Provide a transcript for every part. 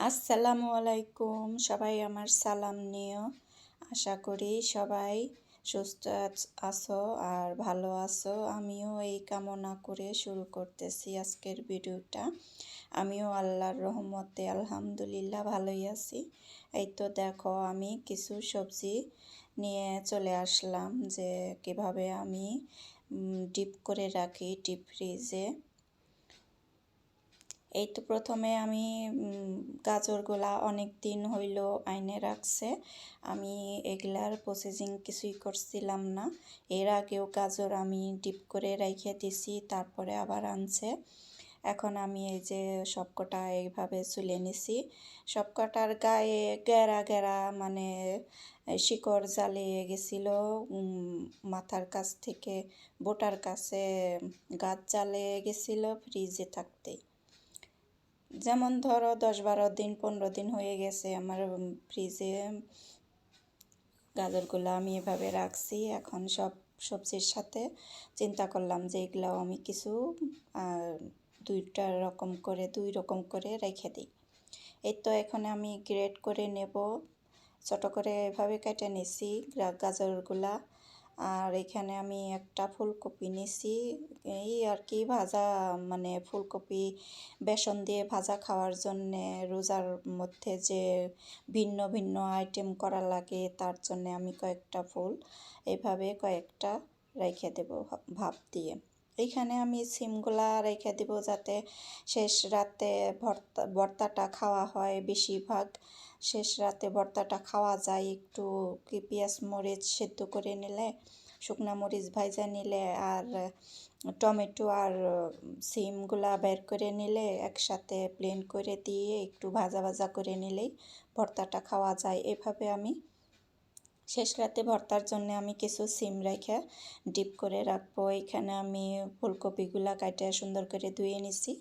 আসসালামু আলাইকুম। সবাই আমার সালাম নিও। আশা করি সবাই সুস্থ আছ- আর ভালো আছো। আমিও এই কামনা করে শুরু করতেছি আজকের ভিডিওটা। আমিও আল্লাহর রহমতে আলহামদুলিল্লাহ ভালোই আছি। এই তো দেখো, আমি কিছু সবজি নিয়ে চলে আসলাম যে কীভাবে আমি ডিপ করে রাখি ডিপ ফ্রিজে। এই তো প্রথমে আমি গাজরগুলা অনেক দিন হইল আইনে রাখছে। আমি এগুলার প্রসেসিং কিছুই করছিলাম না। এর আগেও গাজর আমি ডিপ করে রেখে দিছি, তারপরে আবার আনছে। এখন আমি এই যে সবকটা এইভাবে চুলে নিছি। সবকটার গায়ে গেরা গেরা মানে শিকড় জ্বালিয়ে গেছিল মাথার কাছ থেকে, বোটার কাছে গাছ জ্বালিয়ে গেছিল ফ্রিজে থাকতেই। যেমন ধরো দশ বারো দিন, পনেরো দিন হয়ে গেছে আমার ফ্রিজে গাজরগুলো আমি এভাবে রাখছি। এখন সব সবজির সাথে চিন্তা করলাম যে এগুলাও আমি কিছু দুইটা রকম করে, দুই রকম করে রেখে দিই। এই তো এখন আমি গ্রেড করে নেব। ছোটো করে এভাবে কেটে নিছি গাজরগুলা। আর এখানে আমি একটা ফুলকপি নিছি। এই আর কি ভাজা মানে ফুলকপি বেসন দিয়ে ভাজা খাওয়ার জন্যে রোজার মধ্যে যে ভিন্ন ভিন্ন আইটেম করা লাগে তার জন্যে আমি কয়েকটা ফুল এইভাবে কয়েকটা রেখে দেব ভাপ দিয়ে। এইখানে আমি সিমগুলা রেখে দেব যাতে শেষ রাতে ভর্তা, ভর্তাটা খাওয়া হয় বেশিরভাগ। শেষ রাতে ভর্তাটা খাওয়া যায়, একটু কি পেঁয়াজ মরিচ সেদ্ধ করে নিলে, শুকনা মরিচ ভাইজা নিলে আর টমেটো আর সিমগুলা বের করে নিলে একসাথে প্লেন করে দিয়ে একটু ভাজা ভাজা করে নিলেই ভর্তাটা খাওয়া যায়। এভাবে আমি শেষ রাতে ভর্তার জন্য আমি কিছু সিম রেখে ডিপ করে রাখব। এখানে আমি ফুলকপিগুলা কাটে সুন্দর করে ধুয়ে নিছি।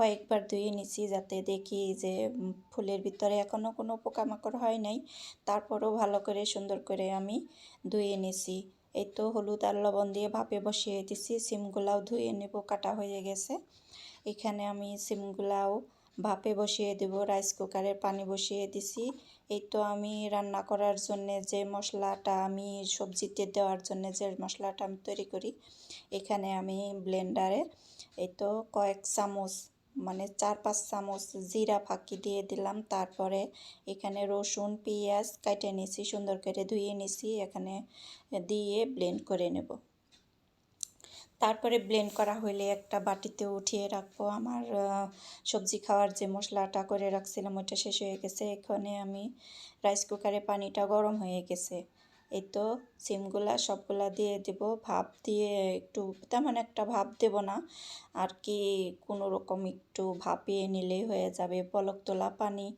কয়েকবার ধুয়ে নিছি যাতে দেখি যে ফুলের ভিতরে এখনও কোনো পোকামাকড় হয় নাই। তারপরও ভালো করে সুন্দর করে আমি ধুয়ে নিছি। এই তো হলুদ আর লবণ দিয়ে ভাপে বসিয়ে দিছি, সিমগুলাও ধুয়ে নেব, কাটা হয়ে গেছে। এখানে আমি সিমগুলাও ভাপে বসিয়ে দেব, রাইস কুকারে পানি বসিয়ে দিছি। এই তো আমি রান্না করার জন্যে যে মশলাটা আমি সবজিতে দেওয়ার জন্য যে মশলাটা আমি তৈরি করি, এখানে আমি ব্লেন্ডারে এই তো কয়েক চামচ মানে চার পাঁচ চামচ জিরা ফাঁকি দিয়ে দিলাম। তারপরে এখানে রসুন, পেঁয়াজ কাটে নিছি, সুন্দর করে ধুয়ে নিছি, এখানে দিয়ে ব্লেন্ড করে নেব। তারপরে ব্লেন্ড করা হলে একটা বাটিতে উঠিয়ে রাখব। আমার সবজি খাওয়ার যে মশলাটা করে রাখছিলাম, ওইটা শেষ হয়ে গেছে। এখানে আমি রাইস কুকারে পানিটা গরম হয়ে গেছে। এই তো সিমগুলা সবগুলা দিয়ে দেব। ভাপ দিয়ে একটু, তেমন একটা ভাপ দেব না। আর কি কোনো রকম একটু ভাপিয়ে নিলেই হয়ে যাবে পলক তোলা পানি।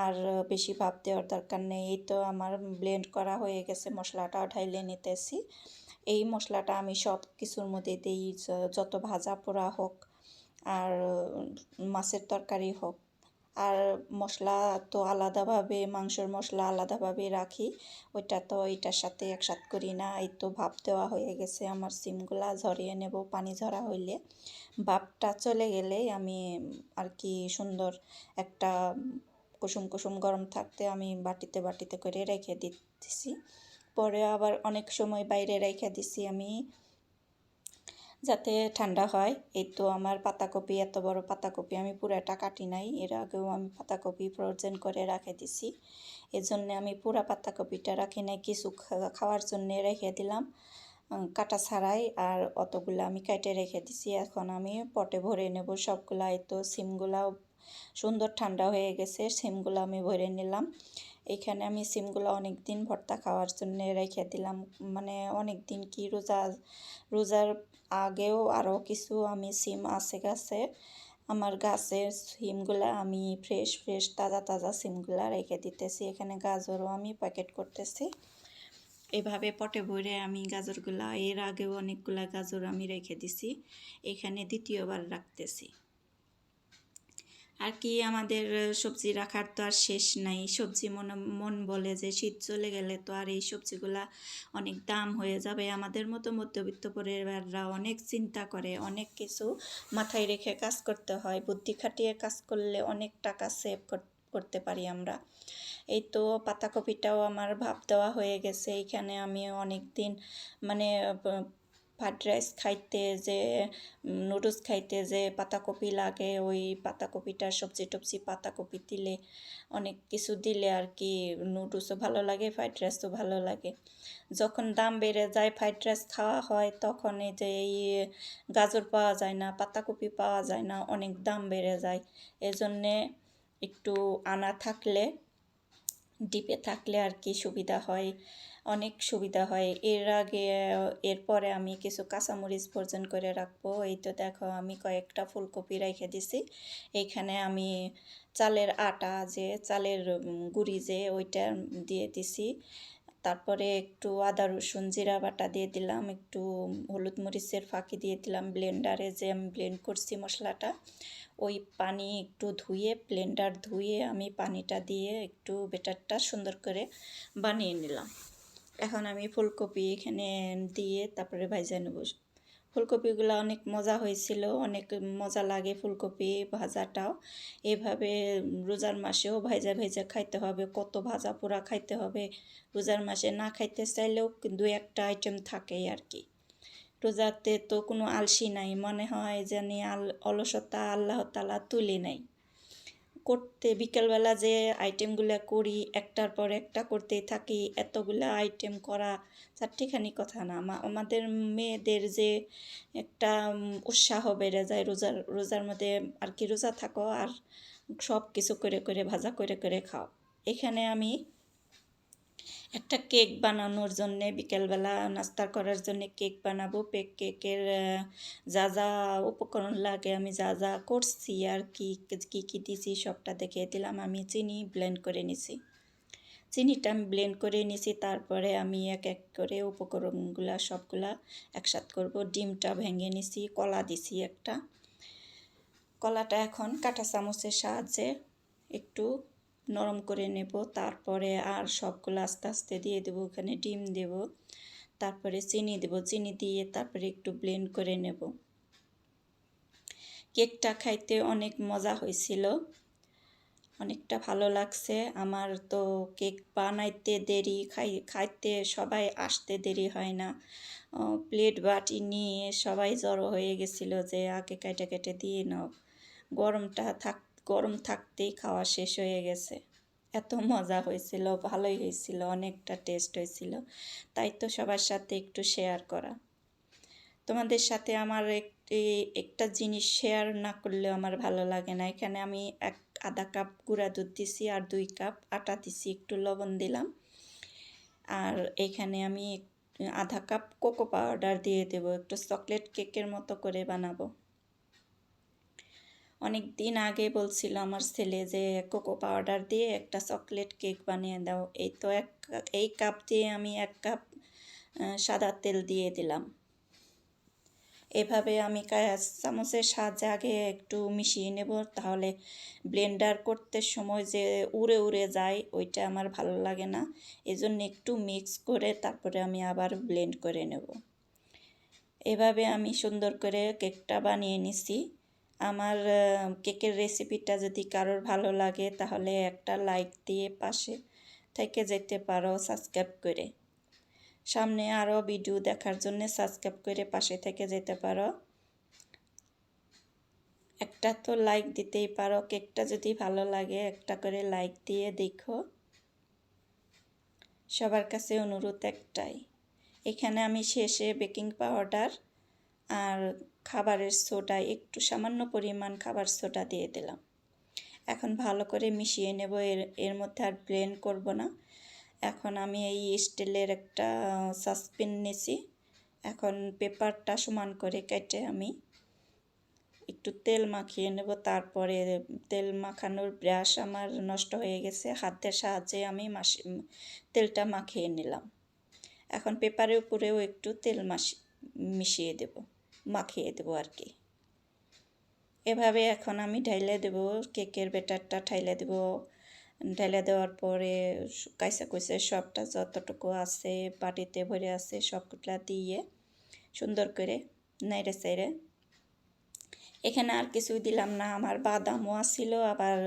আর বেশি ভাপ দেওয়ার দরকার নেই। এই তো আমার ব্লেন্ড করা হয়ে গেছে, মশলাটা ঢাইলে নিতেছি। এই মশলাটা আমি সব কিছুর মধ্যে দিই যত ভাজা পোড়া হোক আর মাছের তরকারি হোক। আর মশলা তো আলাদাভাবে, মাংসর মশলা আলাদাভাবে রাখি। ওইটা তো এটার সাথে একসাথ করি না। এই তো ভাপ দেওয়া হয়ে গেছে। আমার সিমগুলা ঝরিয়ে নেব পানি ঝরা হইলে। ভাপটা চলে গেলে আমি আর কি সুন্দর একটা কুসুম কুসুম গরম থাকতে আমি বাটিতে বাটিতে করে রেখে দিতেছি। পরে আবার অনেক সময় বাইরে রেখে দিছি আমি। যাতে ঠান্ডা হয়। এই তো আমার পাতাকপি, এত বড় পাতাকপি আমি পুরাটা কাটি নাই। এর আগেও আমি পাতাকপি ফ্রোজেন করে রেখে দিছি। এজন্য আমি পুরা পাতাকপিটা রাখি নাই, কিছু খাওয়ার জন্য রেখে দিলাম কাটা ছাড়াই। আর অতগুলো আমি কেটে রেখে দিছি। এখন আমি পটে ভরে নেব সবগুলা। তো সিমগুলাও সুন্দর ঠান্ডা হয়ে গেছে, সিমগুলো আমি ভরে নিলাম। এখানে আমি সিমগুলো অনেক দিন ভর্তা খাওয়ার জন্য রেখে দিলাম। মানে অনেক দিন কি রোজা, রোজার আগেও আরও কিছু আমি সিম আছে গাছে। আমার গাছের সিমগুলা আমি ফ্রেশ ফ্রেশ তাজা তাজা সিমগুলা রেখে দিতেছি। এখানে গাজরও আমি প্যাকেট করতেছি। এভাবে পটে ভরে আমি গাজরগুলা, এর আগেও অনেকগুলা গাজর আমি রেখে দিছি। এখানে দ্বিতীয়বার রাখতেছি। আর কি আমাদের সবজি রাখার তো আর শেষ নাই। সবজি মনে, মন বলে যে শীত চলে গেলে তো আর এই সবজিগুলা অনেক দাম হয়ে যাবে। আমাদের মতো মধ্যবিত্ত পরিবাররা অনেক চিন্তা করে, অনেক কিছু মাথায় রেখে কাজ করতে হয়। বুদ্ধি খাটিয়ে কাজ করলে অনেক টাকা সেভ করতে পারি আমরা। এই তো পাতাকপিটাও আমার ভাব দেওয়া হয়ে গেছে। এইখানে আমি অনেক দিন মানে ফ্রাইড রাইস খাইতে যে নুডলস খাইতে যে পাতাকপি লাগে, ওই পাতাকপিটা, সবজি টবজি পাতাকপি দিলে, অনেক কিছু দিলে আর কি নুডলসও ভালো লাগে ফ্রাইড রাইসও ভালো লাগে। যখন দাম বেড়ে যায় ফ্রাইড রাইস খাওয়া হয়, তখন এই যে এই গাজর পাওয়া যায় না, পাতাকপি পাওয়া যায় না, অনেক দাম বেড়ে যায়। এজন্যে একটু আনা থাকলে, ডিপে থাকলে আর কি সুবিধা হয়। অনেক সুবিধা হয়। এর আগে এরপরে আমি কিছু কাঁচামরিচ ভর্জন করে রাখব। এই তো দেখো, আমি কয়েকটা ফুলকপি রেখে দিছি। এইখানে আমি চালের আটা যে, চালের গুঁড়ি যে, ওইটা দিয়ে দিছি। তারপরে একটু আদা, রসুন, জিরা বাটা দিয়ে দিলাম। একটু হলুদ মরিচের ফাঁকি দিয়ে দিলাম ব্লেন্ডারে যে আমি ব্লেন্ড করছি মশলাটা। ওই পানি একটু ধুয়ে, ব্লেন্ডার ধুয়ে আমি পানিটা দিয়ে একটু বেটারটা সুন্দর করে বানিয়ে নিলাম। এখন আমি ফুলকপি এখানে দিয়ে তারপরে ভাজা নেব ফুলকপিগুলো অনেক মজা হয়েছিল, অনেক মজা লাগে ফুলকপি ভাজাটাও। এভাবে রোজার মাসেও ভাজা ভেজা খাইতে হবে, কত ভাজা পোড়া খাইতে হবে। রোজার মাসে না খাইতে চাইলেও দু একটা আইটেম থাকে আর কি। রোজাতে তো কোনো আলসি নাই, মনে হয় জানি আল, অলসতা আল্লাহ তালা তুলে নাই। করতে, বিকেলবেলা যে আইটেমগুলো করি, একটার পর একটা করতেই থাকি, এতগুলো আইটেম করা চারটিখানি কথা না। আমাদের মেয়েদের যে একটা উৎসাহ বেড়ে যায় রোজার রোজার মধ্যে আর কি রোজা থাকো আর সব কিছু করে করে, ভাজা করে করে খাও। এখানে আমি একটা কেক বানানোর জন্যে বিকেলবেলা নাস্তা করার জন্যে কেক বানাবো। পেক কেকের যা যা উপকরণ লাগে আমি যা যা করছি আর কি, কী কী দিছি সবটা দেখিয়ে দিলাম। আমি চিনি ব্লেন্ড করে নিছি। চিনিটা আমি ব্লেন্ড করে নিছি, তারপরে আমি এক এক করে উপকরণগুলা সবগুলা একসাথ করব। ডিমটা ভেঙে নিছি, কলা দিছি একটা। কলাটা এখন কাঁটা চামচের সাহায্যে একটু নরম করে নেব। তারপরে আর সবগুলো আস্তে আস্তে দিয়ে দেবো। ওখানে ডিম দেব, তারপরে চিনি দেব। চিনি দিয়ে তারপরে একটু ব্লেন্ড করে নেব। কেকটা খাইতে অনেক মজা হয়েছিল। অনেকটা ভালো লাগছে। আমার তো কেক বানাইতে দেরি, খাই, খাইতে সবাই আসতে দেরি হয় না। প্লেট বাটি নিয়ে সবাই জড়ো হয়ে গেছিল যে, আগে কেটে কেটে দিয়ে নাও। গরমটা থাক গরম থাকতেই খাওয়া শেষ হয়ে গেছে। এত মজা হয়েছিল, ভালোই হয়েছিল, অনেকটা টেস্ট হয়েছিল। তাই তো সবার সাথে একটু শেয়ার করা। তোমাদের সাথে আমার একটি, একটা জিনিস শেয়ার না করলেও আমার ভালো লাগে না। এখানে আমি এক, আধা কাপ গুঁড়া দুধ দিছি আর দুই কাপ আটা দিছি, একটু লবণ দিলাম। আর এখানে আমি আধা কাপ কোকো পাউডার দিয়ে দেবো, একটু চকলেট কেকের মতো করে বানাবো। অনেক দিন আগে বলছিল আমার ছেলে যে কোকো পাউডার দিয়ে একটা চকলেট কেক বানিয়ে দাও। এই তো এক এই কাপ দিয়ে আমি এক কাপ সাদা তেল দিয়ে দিলাম। এভাবে আমি চামচের সাহায্যে আগে একটু মিশিয়ে নেব, তাহলে ব্লেন্ডার করতে সময় যে উড়ে উড়ে যায়, ওইটা আমার ভালো লাগে না। এজন্য একটু মিক্স করে তারপরে আমি আবার ব্লেন্ড করে নেব। এভাবে আমি সুন্দর করে কেকটা বানিয়ে নিছি। আমার কেকের রেসিপিটা যদি কারোর ভালো লাগে, তাহলে একটা লাইক দিয়ে পাশে থেকে যেতে পারো সাবস্ক্রাইব করে। সামনে আরও ভিডিও দেখার জন্য সাবস্ক্রাইব করে পাশে থেকে যেতে পারো। একটা তো লাইক দিতেই পারো, কেকটা যদি ভালো লাগে, একটা করে লাইক দিয়ে দেখো। সবার কাছে অনুরোধ একটাই, এখানে আমি শেষে বেকিং পাউডার আর খাবারের সোডা, একটু সামান্য পরিমাণ খাবার সোডা দিয়ে দিলাম। এখন ভালো করে মিশিয়ে নেব, এর এর মধ্যে আর ব্লেন্ড করব না। এখন আমি এই স্টিলের একটা সাসপেন নিছি। এখন পেপারটা সমান করে কেটে আমি একটু তেল মাখিয়ে নেব। তারপরে তেল মাখানোর ব্রাশ আমার নষ্ট হয়ে গেছে, হাতের সাহায্যে আমি মাসি তেলটা মাখিয়ে নিলাম। এখন পেপারের উপরেও একটু তেল মাসি মিশিয়ে দেব। মাখিয়ে দেবো আর কি। এভাবে এখন আমি ঢাইলে দেব, কেকের বেটারটা ঠাইলে দেব। ঢাইলে দেওয়ার পরে কাইসা কুইসে সবটা যতটুকু আছে বাটিতে ভরে আছে সবগুলা দিয়ে সুন্দর করে নাইড়ে সাইড়ে এখানে আর কিছু দিলাম না। আমার বাদামও আসছিল আবার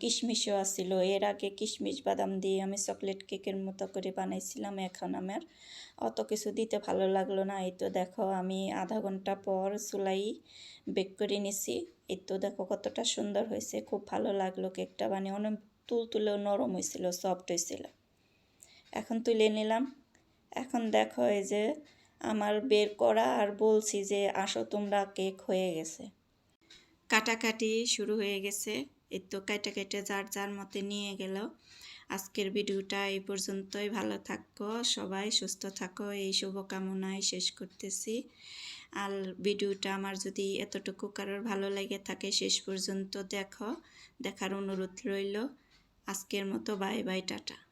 কিশমিশও আসছিল এর আগে কিশমিশ বাদাম দিয়ে আমি চকলেট কেকের মতো করে বানাইছিলাম, এখন আমার অত কিছু দিতে ভালো লাগল না। এই তো দেখো, আমি আধা ঘণ্টা পর চুলাই বেক করে নিছি। এই তো দেখো, কতটা সুন্দর হয়েছে। খুব ভালো লাগল কেকটা বানিয়ে অনেক তুল তুলেও নরম হয়েছিল সফট হয়েছিল। এখন তুলে নিলাম। এখন দেখো, এই যে আমার বের করা আর বলছি যে, আসো, তোমরা কেক হয়ে গেছে। কাটাকাটি শুরু হয়ে গেছে। এই তো কাটা কেটে যার যার মতে নিয়ে গেল। আজকের ভিডিওটা এই পর্যন্তই। ভালো থাকো, সবাই সুস্থ থাকো। এই শুভকামনায় শেষ করতেছি। আর ভিডিওটা আমার যদি এতটুকু কারোর ভালো লেগে থাকে, শেষ পর্যন্ত দেখো। দেখার অনুরোধ রইল। আজকের মতো বাই বাই, টাটা।